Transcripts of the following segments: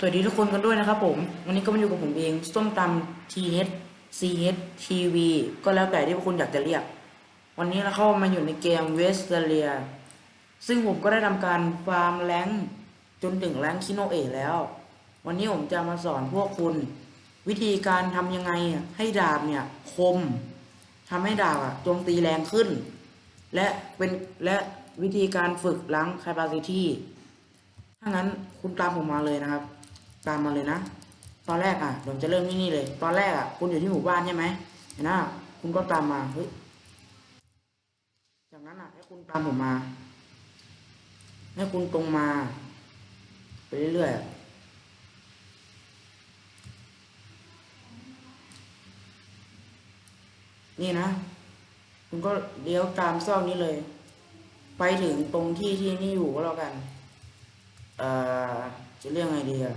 สวัสดีทุกคนกันด้วยนะครับผมวันนี้ก็มาอยู่กับผมเอง ส้มตำ TH CH TV ก็แล้วแต่ที่พวกคุณอยากจะเรียก วันนี้เราเข้ามาอยู่ในเกมเวสเ e เลีย ซึ่งผมก็ได้ทำการฟาร์มแรงจนถึงแรงคิโนเอะแล้ว วันนี้ผมจะมาสอนพวกคุณ วิธีการทำยังไงให้ดาบเนี่ยคมทำให้ดาบอะโจมตีแรงขึ้น และเป็นและวิธีการฝึกล้าง capacity ถ้างั้นคุณตามผมมาเลยนะครับ ตามมาเลยนะ ตอนแรกอะผมจะเริ่มที่นี่เลย ตอนแรกอะคุณอยู่ที่หมู่บ้านใช่ไหมเห็นไหมคุณก็ตามมาเฮ้ยจากนั้นอะให้คุณตามผมมา ให้คุณตรงมา ไปเรื่อยๆนี่นะ คุณก็เลี้ยวตามซอกนี้เลย ไปถึงตรงที่ที่นี่อยู่ก็แล้วกัน เอ่อ จะเรียกไงดีอะ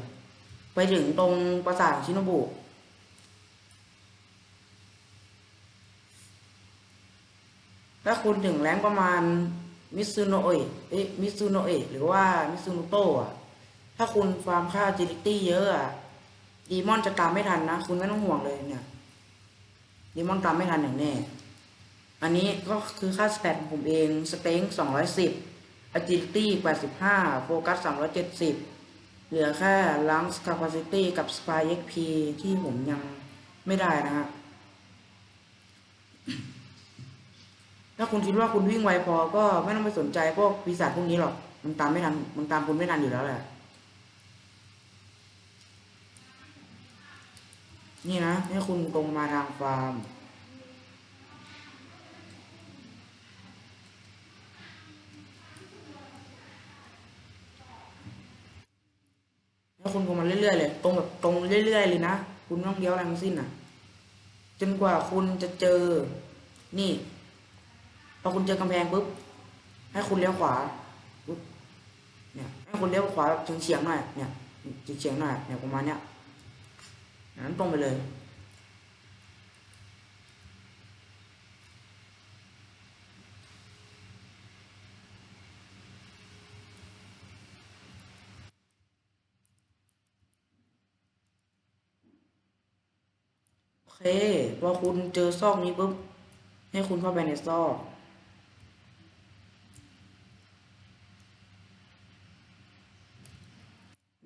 ไปถึงตรงปราสาทชินโนบุถ้าคุณถึงแรงประมาณมิซูโนเอะเอ้ยมิซูโนเอะหรือว่ามิซูโนโตะถ้าคุณฟาร์มค่าจิลิตี้เยอะอะดีมอนจะตามไม่ทันนะ คุณไม่ต้องห่วงเลยเนี่ยดีมอนตามไม่ทันอย่างแน่อันนี้ก็คือค่าสแตทของผมเองสเต็ง210 agility 85โฟกัส370เจ็ดสิบ หลือแค่ lungs capacity กับ spy xp ที่ผมยังไม่ได้นะฮะ ถ้าคุณคิดว่าคุณวิ่งไวพอก็ไม่ต้องไปสนใจพวกปีศาจพวกนี้หรอก มันตามไม่ทัน มันตามคุณไม่ทันอยู่แล้วแหละ นี่นะ ให้คุณตรงมาทางฟาร์ม ให้คุณตรงมาเรื่อยๆเลย ตรงแบบตรงเรื่อยๆเลยนะคุณไม่ต้องเลี้ยวอะไรทั้งสิ้นอะ จนกว่าคุณจะเจอ นี่พอคุณเจอกำแพงปุ๊บให้คุณเลี้ยวขวาปุ๊บเนี่ย ให้คุณเลี้ยวขวาเฉียงเฉียงๆหน่อยเนี่ยเฉียงๆหน่อยเนี่ยประมาณเนี้ยนั้นตรงไปเลย โอ เคพอคุณเจอซอกนี้ปุ๊บให้คุณเข้าไปในซอก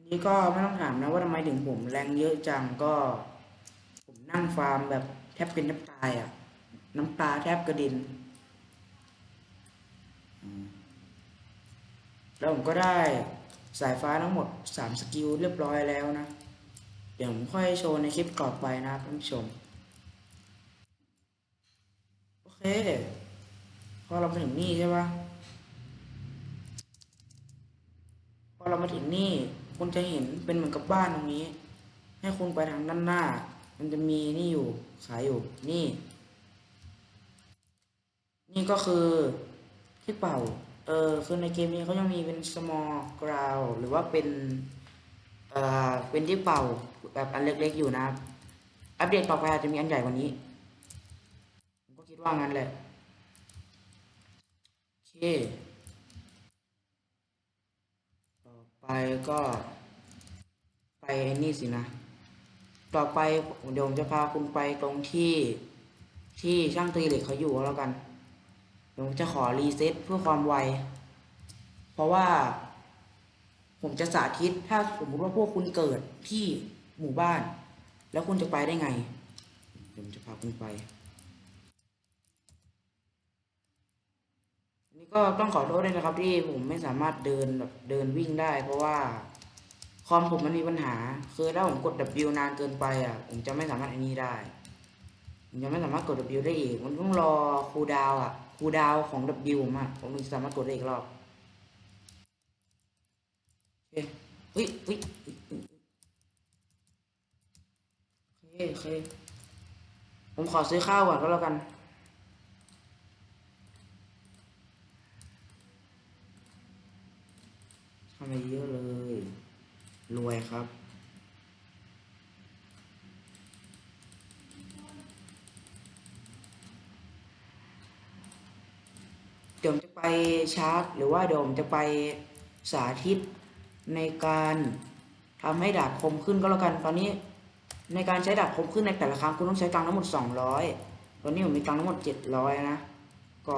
นี่ก็ไม่ต้องถามนะว่าทำไมถึงผมแรงเยอะจังก็ ผมนั่งฟาร์มแบบแทบเป็นน้ำตายอะ น้ำตาแทบกระด็นแล้วผมก็ได้สายฟ้าทั้งหมดสามสกิลเรียบร้อยแล้วนะ เดี๋ยวผมค่อยโชว์ในคลิปต่อไปนะครับท่านผู้ชม โอเค พอเรามาถึงนี่ใช่ปะพอเรามาถึงนี่คุณจะเห็นเป็นเหมือนกับบ้านตรงนี้ ให้คุณไปทางด้านหน้า มันจะมีนี่อยู่ขายอยู่นี่ นี่ก็คือที่เป่า เออคือในเกมนี้เขายังมีเป็น small ground หรือว่าเป็นเอ่อเป็นที่เป่าแบบอันเล็กๆอยู่นะครับ อัปเดตต่อไปอาจจะมีอันใหญ่กว่านี้ ว่างั้นแหละ โอเค ต่อไปก็ไปไอ้นี่สินะ ต่อไปเดี๋ยวผมจะพาคุณไปตรงที่ที่ช่างตีเหล็กเขาอยู่ก็แล้วกัน เดี๋ยวผมจะขอรีเซ็ตเพื่อความไว เพราะว่าผมจะสาธิตถ้าสมมติว่าพวกคุณเกิดที่หมู่บ้าน แล้วคุณจะไปได้ไง เดี๋ยวผมจะพาคุณไป นี้ก็ต้องขอโทษด้วยนะครับที่ผมไม่สามารถเดินแบบเดินวิ่งได้ เพราะว่าคอมผมมันมีปัญหา คือถ้าผมกด W นานเกินไปอะ ผมจะไม่สามารถอันนี้ได้ ผมจะไม่สามารถกด W ได้อีก มันต้องรอคูลดาวอะคูลดาวของ W ผมอะผมถึงสามารถกดได้อีกรอบโอเคเฮ้ยเฮ้ยเฮ้ยเฮ้ยโอเคโอเคผมขอซื้อข้าวก่อนก็แล้วกัน ทำไมเยอะเลย รวยครับ เดี๋ยวผมจะไปชาร์จ หรือว่าเดี๋ยวผมจะไปสาธิตในการทำให้ดาบคมขึ้นก็แล้วกัน ตอนนี้ในการใช้ดาบคมขึ้นในแต่ละครั้งคุณต้องใช้ตังค์ทั้งหมดสองร้อยตอนนี้ผมมีตังค์ทั้งหมดเจ็ดร้อยนะ ก็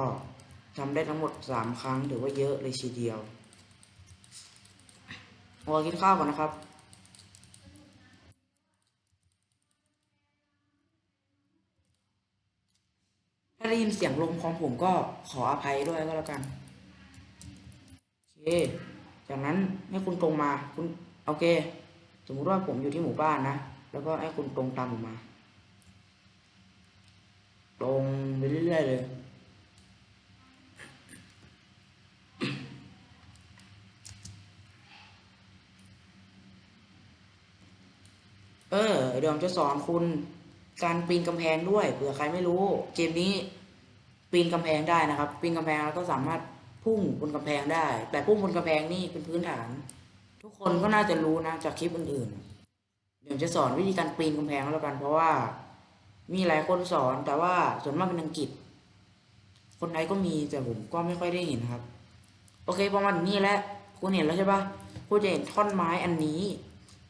ทำได้ทั้งหมดสามครั้งถือว่าเยอะเลยทีเดียว รอกินข้าวก่อนนะครับถ้าได้ยินเสียงลมของผมก็ขออภัยด้วยก็แล้วกันโอเคจากนั้นให้คุณตรงมาคุณโอเค สมมติว่าผมอยู่ที่หมู่บ้านนะ แล้วก็ให้คุณตรงตามผมมา ตรงไปเรื่อยๆเลย เออ เดี๋ยวผมจะสอนคุณการปีนกำแพงด้วยเผื่อใครไม่รู้ เกมนี้ปีนกำแพงได้นะครับ ปีนกำแพงแล้วก็สามารถพุ่งบนกำแพงได้ แต่พุ่งบนกำแพงนี่เป็นพื้นฐาน ทุกคนก็น่าจะรู้นะจากคลิปอื่นๆ เดี๋ยวจะสอนวิธีการปีนกำแพงแล้วกัน เพราะว่า มีหลายคนสอนแต่ว่าส่วนมากเป็นอังกฤษ คนไทยก็มีแต่ผมก็ไม่ค่อยได้เห็นครับ โอเคประมาณนี้แหละคุณเห็นแล้วใช่ปะคุณจะเห็นท่อนไม้อันนี้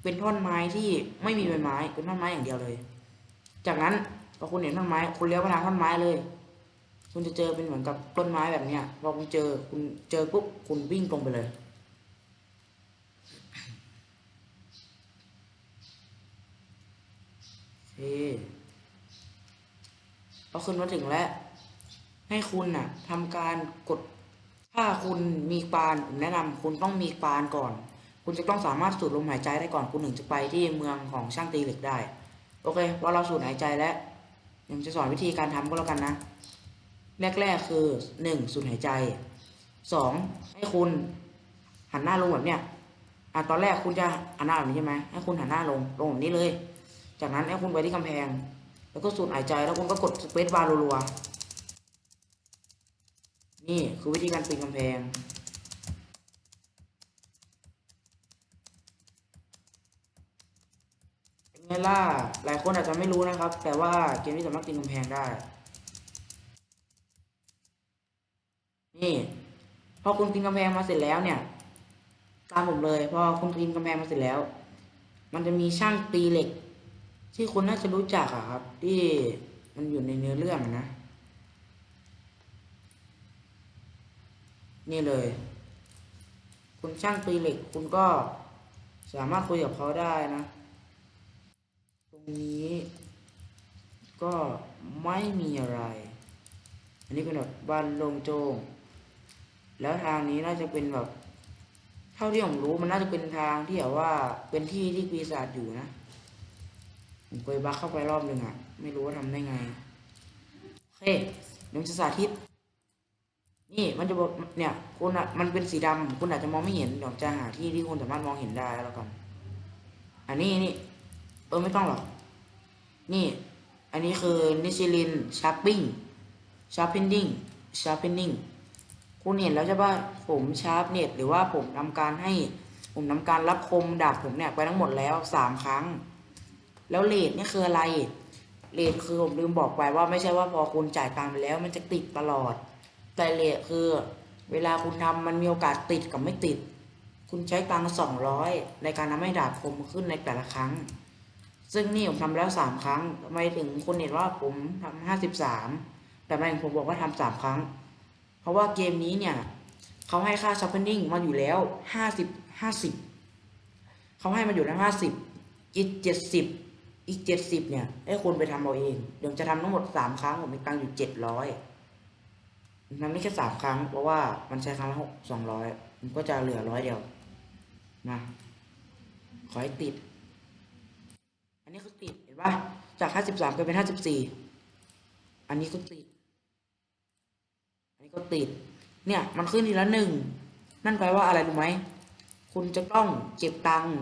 เป็นท่อนไม้ที่ไม่มีใบไม้เป็นท่อนไม้อย่างเดียวเลย จากนั้นพอคุณเห็นท่อนไม้ คุณเลี้ยวไปทางท่อนไม้เลย คุณจะเจอเป็นเหมือนกับต้นไม้แบบเนี้ยพอคุณเจอคุณเจอปุ๊บคุณวิ่งตรงไปเลยโอพอคุณมาถึงแล้ว ให้คุณน่ะทำการกดถ้าคุณมีปานผมแนะนำคุณต้องมีปานก่อน คุณจะต้องสามารถสูดลมหายใจได้ก่อนคุณถึงจะไปที่เมืองของช่างตีเหล็กได้ โอเคพอเราสูดหายใจแล้วผมจะสอนวิธีการทำก็แล้วกันนะ แรกๆคือหนึ่งสูดหายใจสองให้คุณหันหน้าลงแบบเนี้ยอะตอนแรกคุณจะหันหน้าแบบนี้ใช่ไหมให้คุณหันหน้าลงลงแบบนี้เลย จากนั้นให้คุณไปที่กำแพง แล้วก็สูดหายใจแล้วคุณก็กดสเปซบาร์รัวๆนี่คือวิธีการปีนกำแพง เนไงล่ะหลายคนอาจจะไม่รู้นะครับ แต่ว่าเกมนี้สามารถปีนกำแพงได้ นี่ พอคุณปีนกำแพงมาเสร็จแล้วเนี่ย ตามผมเลย พอคุณปีนกำแพงมาเสร็จแล้ว มันจะมีช่างตีเหล็ก ที่คุณน่าจะรู้จักอะครับ ที่มันอยู่ในเนื้อเรื่องนะ นี่เลย คุณช่างตีเหล็ก คุณก็สามารถคุยกับเขาได้นะ นี้ ก็ไม่มีอะไร อันนี้เป็นแบบบ้านโล่งโจงแล้วทางนี้น่าจะเป็นแบบ เท่าที่ผมรู้มันน่าจะเป็นทางที่แบบว่าเป็นที่ที่ปีศาจอยู่นะผมเคยบักเข้าไปรอบหนึ่งอะไม่รู้ว่าทำได้ไงโอเคเดี๋ยวผมจะสาธิต นี่มันจะบอกเนี่ยคุณอะมันเป็นสีดำคุณอาจจะมองไม่เห็นเดี๋ยวจะหาที่ที่คุณสามารถมองเห็นได้แล้วกัน อันนี้นี่เออไม่ต้องหรอก นี่ อันนี้คือนิชิลินชาร์ปิ้งชาร์ปินดิ้งชาร์ปินดิ้งคุณเห็นแล้วใช่ปะผมชาร์ปเน็ตหรือว่าผมทำการให้ผมทำการรับคมดาบผมเนี่ยไปทั้งหมดแล้วสามครั้ง แล้วเลทนี่คืออะไรเลทคือผมลืมบอกไปว่าไม่ใช่ว่าพอคุณจ่ายตังไปแล้ว มันจะติดตลอด แต่เลทคือ เวลาคุณทำมันมีโอกาสติดกับไม่ติด คุณใช้ตังสองร้อยในการทำให้ดาบคมขึ้นในแต่ละครั้ง ซึ่งนี่ผมทำแล้วสามครั้งทำไมถึงคุณเห็นว่าผมทำห้าสิบสามแต่ทำไมผมบอกว่าทำสามครั้ง เพราะว่าเกมนี้เนี่ยเขาให้ค่า sharpening มาอยู่แล้วห้าสิบห้าสิบเขาให้มาอยู่แล้วห้าสิบอีกเจ็ดสิบอีกเจ็ดสิบเนี่ยให้คุณไปทำเอาเองเดี๋ยวจะทำทั้งหมดสามครั้งผมมีตังค์อยู่เจ็ดร้อยทำได้แค่สามครั้ง เพราะว่ามันใช้ครั้งละหกสองร้อยมันก็จะเหลือร้อยเดียวมาขอให้ติด อันนี้ก็ติดเห็นปะจากห้าสิบสามกลายเป็นห้าสิบสี่อันนี้ก็ติด อันนี้ก็ติด เนี่ยมันขึ้นทีละหนึ่งนั่นแปลว่าอะไรรู้ไหมคุณจะต้องเก็บตังค์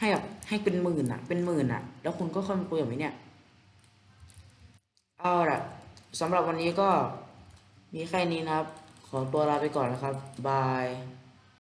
ให้แบบให้เป็นหมื่นอะเป็นหมื่นอะแล้วคุณก็ค่อยมาคุยกับไอ้เนี่ยเอาละสำหรับวันนี้ก็มีแค่นี้นะครับ ขอตัวลาไปก่อนนะครับบาย